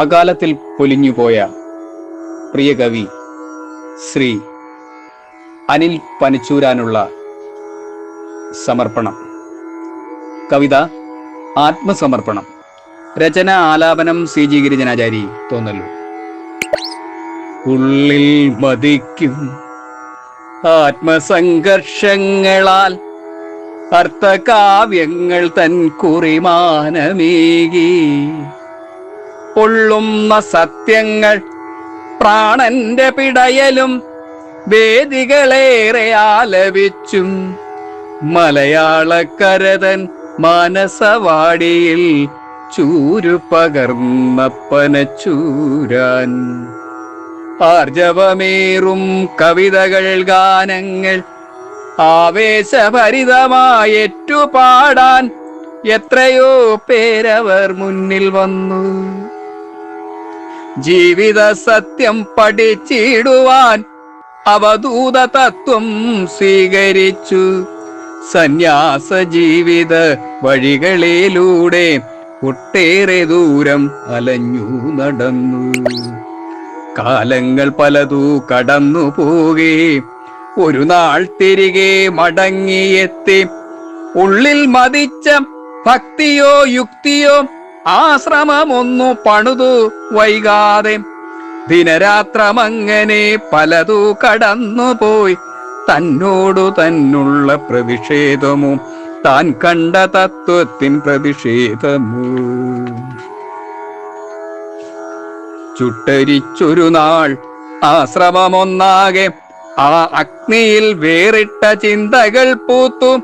അകാലത്തിൽ പൊലിഞ്ഞുപോയ പ്രിയ കവി ശ്രീ അനിൽ പനിച്ചൂരാനുള്ള സമർപ്പണം. കവിത ആത്മസമർപ്പണം. രചന ആലാപനം സി ജി ഗിരിജനാചാരി തോന്നല്ലു ഉള്ളിൽ മതിക്കും ആത്മസംഘർഷങ്ങളാൽ അർത്ഥകാവ്യങ്ങൾ തൻ കുറിമാനമേകി. പൊള്ളുന്ന സത്യങ്ങൾ പ്രാണന്റെ പിടയലും വേദികളേറെ ആലപിച്ചും മലയാളക്കരതൻ മാനസവാടിയിൽ ചൂരു പകർന്നപ്പനച്ചൂരാൻ ആർജവമേറും കവിതകൾ ഗാനങ്ങൾ ആവേശഭരിതമായേറ്റു പാടാൻ എത്രയോ പേരവർ മുന്നിൽ വന്നു. ജീവിത സത്യം പഠിച്ചിടുവാൻ അവധൂത തത്വം സ്വീകരിച്ചു. സന്യാസ ജീവിത വഴികളിലൂടെ ഒട്ടേറെ ദൂരം അലഞ്ഞു നടന്നു. കാലങ്ങൾ പലതു കടന്നു പോകെ. ഒരു നാൾ തിരികെ മടങ്ങിയെത്തി. ഉള്ളിൽ മതിച്ച ഭക്തിയോ യുക്തിയോ ആശ്രമമൊന്നു പണിതു വൈകാതെ. ദിനരാത്രമങ്ങനെ പലതു കടന്നുപോയി തന്നോടു തന്നുള്ള പ്രതിഷേധമോ താൻ കണ്ട തത്വത്തിൻ പ്രതിഷേധമോ. ചുട്ടരിച്ചൊരു നാൾ ആശ്രമമൊന്നാകെ ആ അഗ്നിയിൽ വേറിട്ട ചിന്തകൾ പൂത്തു.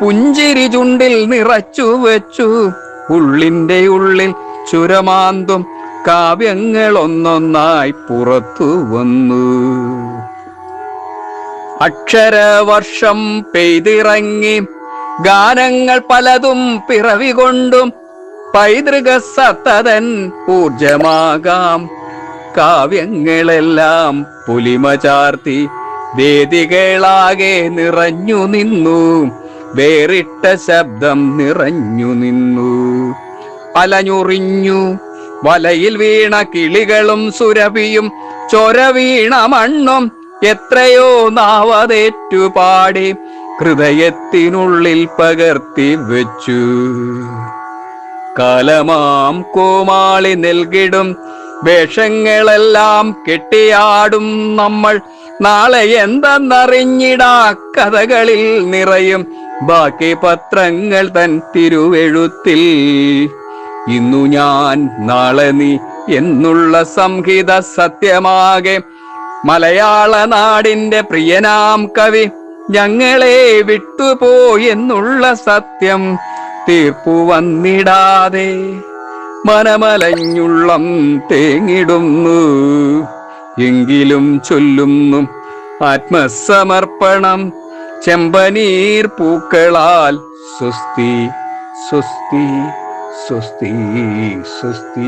പുഞ്ചിരി ചുണ്ടിൽ നിറച്ചു വെച്ചു. ഉള്ളിന്റെ ഉള്ളിൽ ചുരമാന്തും കാവ്യങ്ങൾ ഒന്നൊന്നായി പുറത്തു വന്നു. അക്ഷരവർഷം പെയ്തിറങ്ങി ഗാനങ്ങൾ പലതും പിറവി കൊണ്ടും പൈതൃക സത്തതൻ ഊർജമാകാം. കാവ്യങ്ങളെല്ലാം പുലിമ ചാർത്തി വേദികളാകെ നിറഞ്ഞു നിന്നു. വേറിട്ട ശബ്ദം നിറഞ്ഞു നിന്നു. അലഞ്ഞുറിഞ്ഞു വലയിൽ വീണ കിളികളും സുരഭിയും ചൊര വീണ മണ്ണും എത്രയോ നാവതേറ്റുപാടി ഹൃദയത്തിനുള്ളിൽ പകർത്തി വെച്ചു. കാലമാം കോമാളി നൽകിടും വേഷങ്ങളെല്ലാം കെട്ടിയാടും നമ്മൾ. നാളെ എന്തെന്നറിഞ്ഞിടാ കഥകളിൽ നിറയും ബാക്കി പത്രങ്ങൾ തൻ തിരുവെഴുത്തിൽ ഇന്നു ഞാൻ നാളെ നീ എന്നുള്ള സംഹിത സത്യമാകെ. മലയാള നാടിന്റെ പ്രിയനാം കവി ഞങ്ങളെ വിട്ടുപോയെന്നുള്ള സത്യം തീർപ്പു വന്നിടാതെ. മനമലഞ്ഞുള്ളം തേങ്ങിടുന്നു. എങ്കിലും ചൊല്ലുന്നു ആത്മസമർപ്പണം. ചെമ്പനീർ പൂക്കളാൽ സ്വസ്തി സ്വസ്തി. സ്വസ്തി സ്വസ്തി.